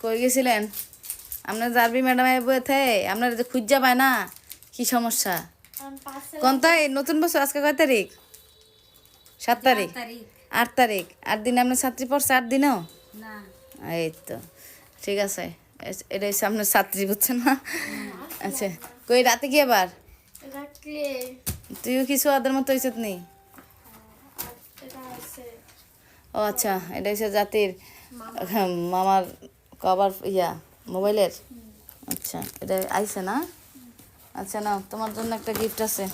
কই গেছিলেন? আপনার জারবি ম্যাডাম বইতে আপনার যে খুঁজা পায় না কি সমস্যা? কোন তাই নতুন বছর আজকে কয় তারিখ? সাত তারিখ। আট তারিখ। আট দিন আপনার ছাত্রী পড়ছে আট দিনও? না। এই তো ঠিক আছে। এটা হচ্ছে আপনার ছাত্রী বুঝছেন না? আচ্ছা কই রাতে কি আবার? তুইও কিছু ওদের মতো হয়েছে নি? ও আচ্ছা এটা হচ্ছে জাতির মামার কভার ইয়া মোবাইলের? আচ্ছা এটা আইসে না? আচ্ছা না তোমার জন্য একটা গিফট আছে।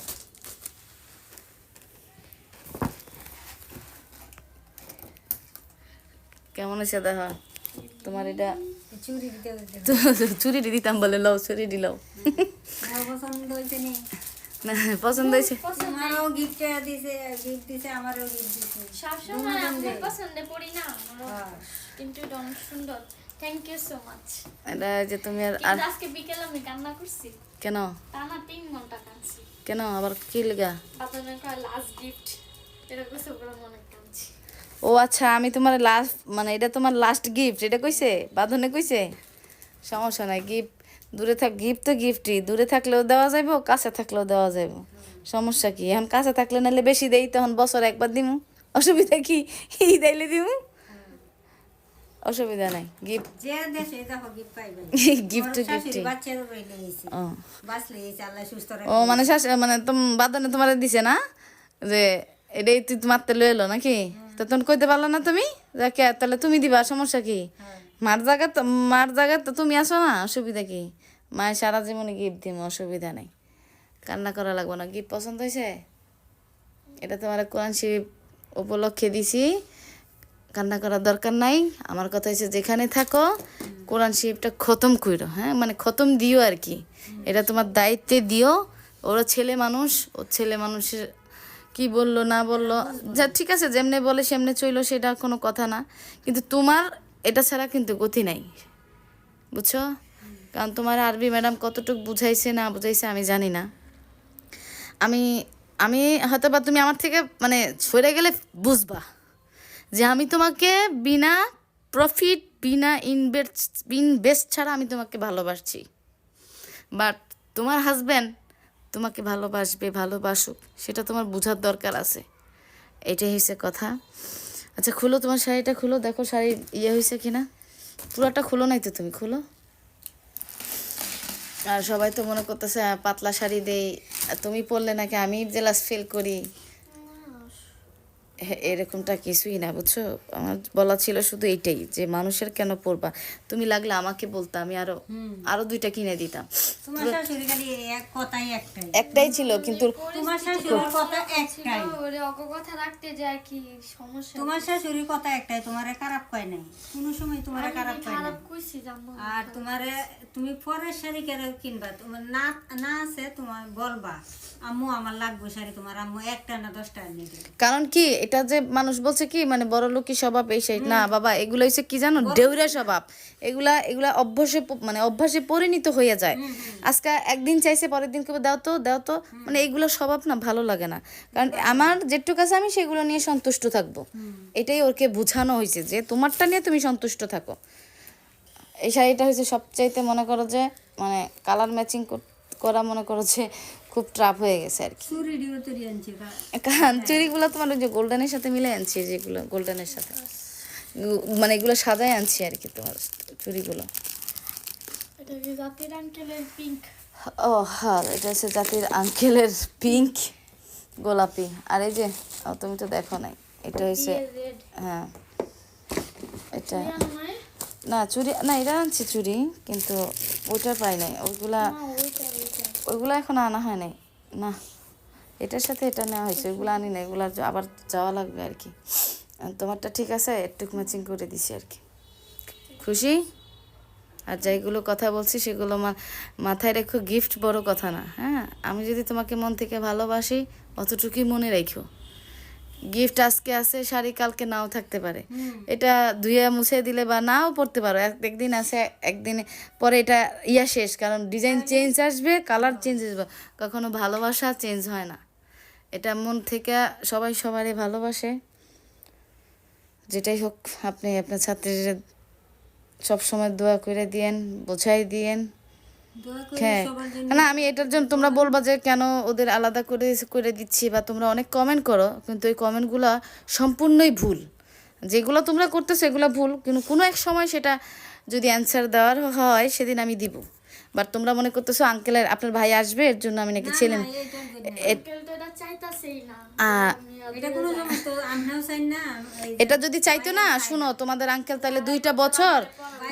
কেমন আছে দেখা তোমার এটা চুরি দিতে দিতাম বলে লও চুরি দিলাও পছন্দ হয়েছে না। পছন্দ হয়েছে। গিফট দিছে গিফট দিছে আমারও গিফট দিছে। সবসময় আপনার পছন্দে পড়ি না কিন্তু অনেক সুন্দর। থ্যাংক ইউ সো মাচ এটা যে তুমি আর আজকে বিকেলে আমি কান্না করছি। কেন? টানা তিন ঘণ্টা কাঁদছি। কেন? আবার কি লেগা? কয় লাস্ট গিফট এটা কিছু করে মনে কাঁদছি। ও আচ্ছা আমি তোমার লাস্ট মানে এটা তোমার লাস্ট গিফট এটা কইছে? বাঁধনে কইছে? সমস্যা নাই গিফট দূরে থাক গিফট তো গিফটই দূরে থাকলেও দেওয়া যাইব কাছে থাকলেও দেওয়া যাইব। সমস্যা কি? এখন কাছে থাকলে নাহলে বেশি দেই তখন বছর একবার দিমু। অসুবিধা কি? ই দাইলে দিমু? অসুবিধা নাই গিফট যে দেশে দেখো গিফট পাইবে। গিফট রইলে ও। বাঁচলে গেছে আল্লাহ সুস্থ ও মানে শাশ মানে তোম বাদনে তোমার দিছে না? যে এটাই তুই মারতে লয়ে এলো নাকি তো তখন কইতে পারল না তুমি? যে তাহলে তুমি দিবা সমস্যা কি? মার জায়গা তো মার জায়গা তো তুমি আসো না অসুবিধা কি? মায়ের সারা জীবনে গিফট দিম অসুবিধা নেই। কান্না করা লাগবে না। গিফট পছন্দ হয়েছে এটা তোমার কোরআন শরীফ উপলক্ষে দিছি। কান্না করার দরকার নাই। আমার কথা হচ্ছে যেখানে থাকো, কোরআন শরীফটা খতম করো হ্যাঁ? মানে খতম দিও আর কি। এটা তোমার দায়িত্বে দিও। ওরা ছেলে মানুষ, ও ছেলে মানুষের কি বলল, না বলল, যা ঠিক আছে, যেমনে বলে সেমনে চইলো, সেটা কোনো কথা না। কিন্তু তোমার এটা ছাড়া কিন্তু গতি নাই। বুঝছ? কারণ তোমার আরবি ম্যাডাম কতটুকু বুঝাইছে, না বুঝাইছে, আমি জানি না। আমি আমি হয়তো বা তুমি আমার থেকে মানে সরে গেলে বুঝবা। যে আমি তোমাকে বিনা প্রফিট বিনা ইনভেস্ট ইনভেস্ট ছাড়া আমি তোমাকে ভালোবাসছি। বাট তোমার হাজব্যান্ড তোমাকে ভালোবাসবে, ভালোবাসুক, সেটা তোমার বোঝার দরকার আছে। এটাই হয়েছে কথা। আচ্ছা খুলো তোমার শাড়িটা, খুলো। দেখো শাড়ি ইয়ে হয়েছে কিনা। পুরোটা খুলো নাই তো তুমি, খুলো। আর সবাই তো মনে করতেছে পাতলা শাড়ি দেই। তুমি পরলে নাকি আমি জেলাস ফিল করি। এরকমটা কিছুই না বুঝছ? আমার বলা ছিল শুধু এইটাই যে মানুষের কেন পড়বা? তুমি লাগলে আমাকে বলতে আমি আরও আরও দুইটা কিনে দিতাম। তোমার শাশুড়ি খালি এক কথাই একটাই। একটাই ছিল কিন্তু তোমার শাশুড়ির কথা একটাই। ওরে অক কথা রাখতে যায় কি? সমস্যা তোমার শাশুড়ির কথা একটাই তোমারে খারাপ কয় নাই। কোনো সময় তোমারে খারাপ কয় জানো আর তোমারে তুমি পরের শাড়ি কেন কিনবা? তোমার না না আছে তোমার বলবা আম্মু আমার লাগবে শাড়ি তোমার আম্মু একটা না দশটা নিয়ে দেবে কারণ কি এটা যে মানুষ বলছে কি মানে বড় লোকই স্বভাব এই সেই না বাবা এগুলো হচ্ছে কি জানো? ডেউরা স্বভাব। এগুলা এগুলা অভ্যাসে মানে অভ্যাসে পরিণত হয়ে যায়। আজকে একদিন চাইছে পরের দিন কেউ দাও তো দাও তো। মানে এগুলো স্বভাব না ভালো লাগে না। কারণ আমার যেটুকু আছে আমি সেগুলো নিয়ে সন্তুষ্ট থাকব। এটাই ওকে বোঝানো হয়েছে যে তোমারটা নিয়ে তুমি সন্তুষ্ট থাকো। এই শাড়িটা হচ্ছে সবচাইতে মনে করো যে মানে কালার ম্যাচিং করা মনে করো যে খুব ট্রাপ হয়ে গেছে আর কি। চুরি ডিও আনছি চুড়িগুলো তোমার ওই যে গোল্ডেনের সাথে মিলে আনছি যেগুলো গোল্ডেনের সাথে। মানে এগুলো সাজায় আনছি আর কি তোমার পিঙ্ক ও হ্যাঁ এটা হচ্ছে জাতির আঙ্কেলের পিঙ্ক গোলাপি। আর এই যে তুমি তো দেখো নাই এটা হচ্ছে হ্যাঁ এটা না চুরি না এটা আনছি চুরি কিন্তু ওইটা পাই নাই। ওইগুলা ওইগুলো এখন আনা হয় নাই। না এটার সাথে এটা নেওয়া হয়েছে ওইগুলো আনি না এগুলো আবার যাওয়া লাগবে আর কি। তোমারটা ঠিক আছে একটু ম্যাচিং করে দিছি আর কি। খুশি? আর যেগুলো কথা বলছি সেগুলো মা মাথায় রেখো গিফট বড় কথা না হ্যাঁ? আমি যদি তোমাকে মন থেকে ভালোবাসি অতটুকুই মনে রেখো। গিফট আজকে আছে শাড়ি কালকে নাও থাকতে পারে। এটা ধুয়ে মুছে দিলে বা নাও পড়তে পারো। এক- একদিন আছে একদিন পরে এটা ইয়া শেষ কারণ ডিজাইন চেঞ্জ আসবে কালার চেঞ্জ আসবে। কখনো ভালোবাসা চেঞ্জ হয় না। এটা মন থেকে সবাই সবারই ভালোবাসে। যেটাই হোক আপনি আপনার ছাত্রীর সব সময় দোয়া করে দিয়েন বোঝাই দিয়েন। হ্যাঁ। না আমি এটার জন্য তোমরা বলবা যে কেন ওদের আলাদা করে করে দিচ্ছি বা তোমরা অনেক কমেন্ট করো কিন্তু এই কমেন্টগুলো সম্পূর্ণই ভুল। যেগুলো তোমরা করতেছো এগুলো ভুল। কিন্তু কোনো এক সময় সেটা যদি অ্যান্সার দেওয়ার হয় সেদিন আমি দিব। বাট তোমরা মনে করতেছো আঙ্কেলের আপনার ভাই আসবে এর জন্য আমি নাকি ছেলে না, এইটার জন্য। আঙ্কেল তো এটা আর যদি চাইতো না শুনো তোমাদের আঙ্কেল তাহলে দুইটা বছর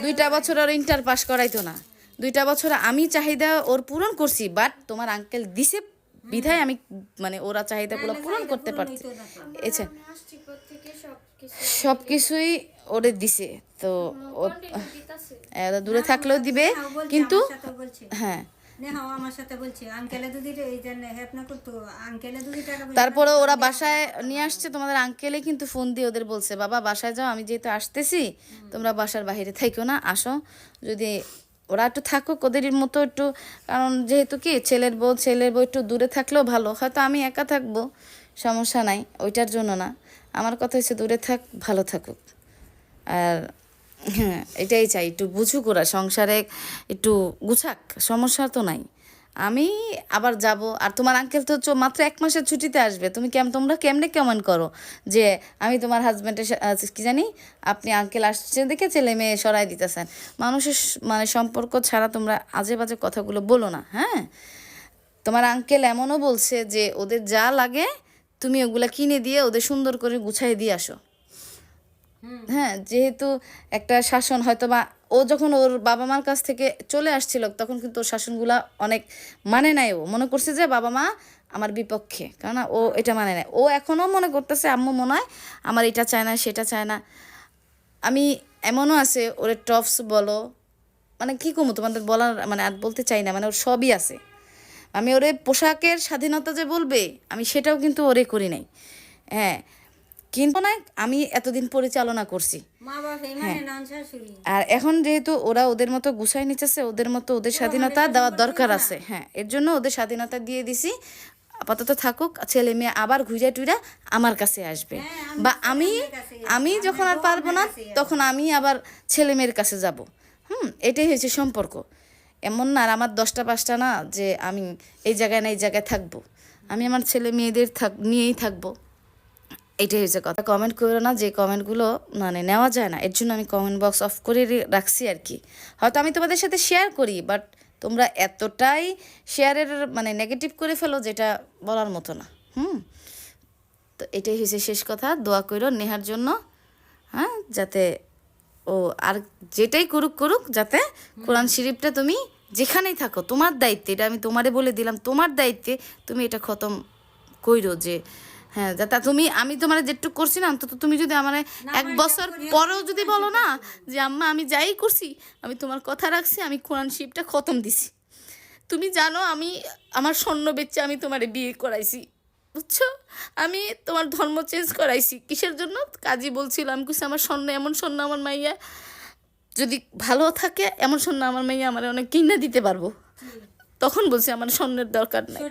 দুইটা বছর ওর ইন্টার পাস করাইতো না। দুইটা বছর আমি চাহিদা ওর পূরণ করছি বাট তোমার আঙ্কেল দিছে বিধায় আমি মানে ওরা চাহিদাগুলো পূরণ করতে পারছি। এছা থেকে সব কিছুই ওরে দিছে তো দূরে থাকলেও দিবে কিন্তু হ্যাঁ। তারপরে ওরা বাসায় নিয়ে আসছে তোমাদের আঙ্কেলে কিন্তু ফোন দিয়ে ওদের বলছে বাবা বাসায় যাও আমি যেহেতু আসতেছি তোমরা বাসার বাইরে থাইকো না আসো। যদি ওরা একটু থাকুক, ওদের মতো একটু, কারণ যেহেতু কি ছেলের বউ ছেলের বউ একটু দূরে থাকলেও ভালো। হয়তো আমি একা থাকব, সমস্যা নাই, ওইটার জন্য না। আমার কথা হচ্ছে দূরে থাক, ভালো থাকুক। আর হ্যাঁ এটাই চাই, একটু বুঝুক ওরা, সংসারে একটু গুছাক, সমস্যা তো নাই। আমি আবার যাব। আর তোমার আঙ্কেল তো মাত্র এক মাসের ছুটিতে আসবে। তুমি কেম তোমরা কেমনে কেমন করো? যে আমি তোমার হাজব্যান্ডের কি জানি, আপনি আঙ্কেল আসছে দেখে ছেলে মেয়ে সরাই দিতেছেন। মানুষের মানে সম্পর্ক ছাড়া তোমরা আজে বাজে কথাগুলো বলো না হ্যাঁ? তোমার আঙ্কেল এমনও বলছে যে, ওদের যা লাগে, তুমি ওগুলা কিনে দিয়ে, ওদের সুন্দর করে গুছাই দিয়ে আসো। হ্যাঁ যেহেতু একটা শাসন হয়তো বা ও যখন ওর বাবা মার কাছ থেকে চলে আসছিল, তখন কিন্তু ওর শাসনগুলা অনেক মানে নাই ও। মনে করছে যে বাবা মা আমার বিপক্ষে কারণ ও এটা মানে নাই। ও এখনও মনে করতেছে, আম্মু মনে হয় আমার এটা চায় না, সেটা চায় না। আমি এমনও আছে, ওরে টপস বলো মানে কি কমু তোমাদের বলার মানে আর বলতে চাই না মানে ওর সবই আছে। আমি ওরে পোশাকের স্বাধীনতা যে বলবে, আমি সেটাও কিন্তু ওরে করি নাই। হ্যাঁ কিন্তু না আমি এতদিন পরিচালনা করছি। শাশুড়ি আর এখন যেহেতু ওরা ওদের মতো গুছাই নিতেছে ওদের মতো ওদের স্বাধীনতা দেওয়ার দরকার আছে। হ্যাঁ এর জন্য ওদের স্বাধীনতা দিয়ে দিছি। আপাতত থাকুক ছেলে মেয়ে আবার ঘুরে টুইরা আমার কাছে আসবে। বা আমি আমি যখন আর পারব না তখন আমি আবার ছেলে মেয়ের কাছে যাব। হুম এটাই হয়েছে সম্পর্ক। এমন না আর আমার দশটা পাঁচটা না যে আমি এই জায়গায় না এই জায়গায় থাকব। আমি আমার ছেলে মেয়েদের থাক নিয়েই থাকব। এটাই হয়েছে কথা। কমেন্ট করো না, যে কমেন্টগুলো মানে নেওয়া যায় না, এর জন্য আমি কমেন্ট বক্স অফ করে রাখছি আর কি। হয়তো আমি তোমাদের সাথে শেয়ার করি বাট তোমরা এতটাই শেয়ারের মানে নেগেটিভ করে ফেলো যেটা বলার মতো না। হুম? তো এটাই হয়েছে শেষ কথা, দোয়া করো নেহার জন্য হ্যাঁ যাতে ও আর যেটাই করুক করুক, যাতে কোরআন শরীফটা তুমি যেখানেই থাকো, তোমার দায়িত্বে, এটা আমি তোমারে বলে দিলাম, তোমার দায়িত্বে তুমি এটা খতম কইরো যে হ্যাঁ যাতে তুমি আমি তোমার যেটুকু করছি না অন্তত তুমি যদি আমার এক বছর পরেও যদি বলো না। যে আম্মা আমি যাই করছি আমি তোমার কথা রাখছি আমি কোরআন শরীফটা খতম দিছি। তুমি জানো আমি আমার স্বর্ণ বেচে আমি তোমারে বিয়ে করাইছি বুঝছ? আমি তোমার ধর্ম চেঞ্জ করাইছি। কিসের জন্য? কাজী বলছিলাম কিছু আমার স্বর্ণ এমন স্বর্ণ আমার মাইয়া যদি ভালো থাকে এমন স্বর্ণ আমার মাইয়া আমার অনেক কিনে দিতে পারব। তখন বলছি আমার স্বর্ণের দরকার নাই।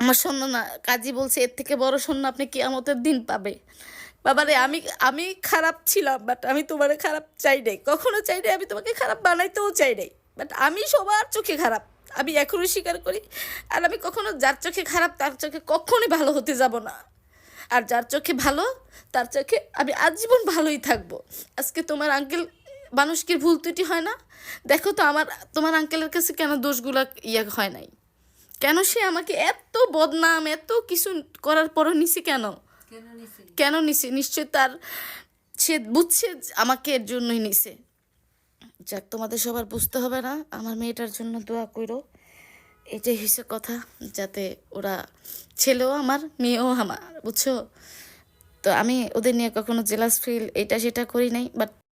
আমার স্বর্ণ না, কাজী বলছে, এর থেকে বড় স্বর্ণ আপনি কেয়ামতের দিন পাবে। বাবারে, আমি আমি খারাপ ছিলাম বাট আমি তোমারে খারাপ চাই নাই। কখনো চাই নাই, আমি তোমাকে খারাপ বানাইতেও চাই নাই। বাট আমি সবার চোখে খারাপ, আমি এখনও স্বীকার করি। আর আমি কখনো যার চোখে খারাপ, তার চোখে কখনোই ভালো হতে যাব না। আর যার চোখে ভালো, তার চোখে আমি আজীবন ভালোই থাকব। আজকে তোমার আঙ্কেল মানুষ কি ভুল ত্রুটি হয় না? দেখো তো আমার, তোমার আঙ্কেলের কাছে কেন দোষগুলা ইয়ে হয় নাই? কেন সে আমাকে এত বদনাম এত কিছু করার পরও নিছে কেন? কেন নিছি? নিশ্চয় তার সে বুঝছে আমাকে এর জন্যই নিছে। যাক তোমাদের সবার বুঝতে হবে না আমার মেয়েটার জন্য দোয়া করো এটাই হয়েছে কথা যাতে ওরা ছেলেও আমার মেয়েও আমার বুঝছ? তো আমি ওদের নিয়ে কখনো জেলাস ফিল এটা সেটা করি নাই বাট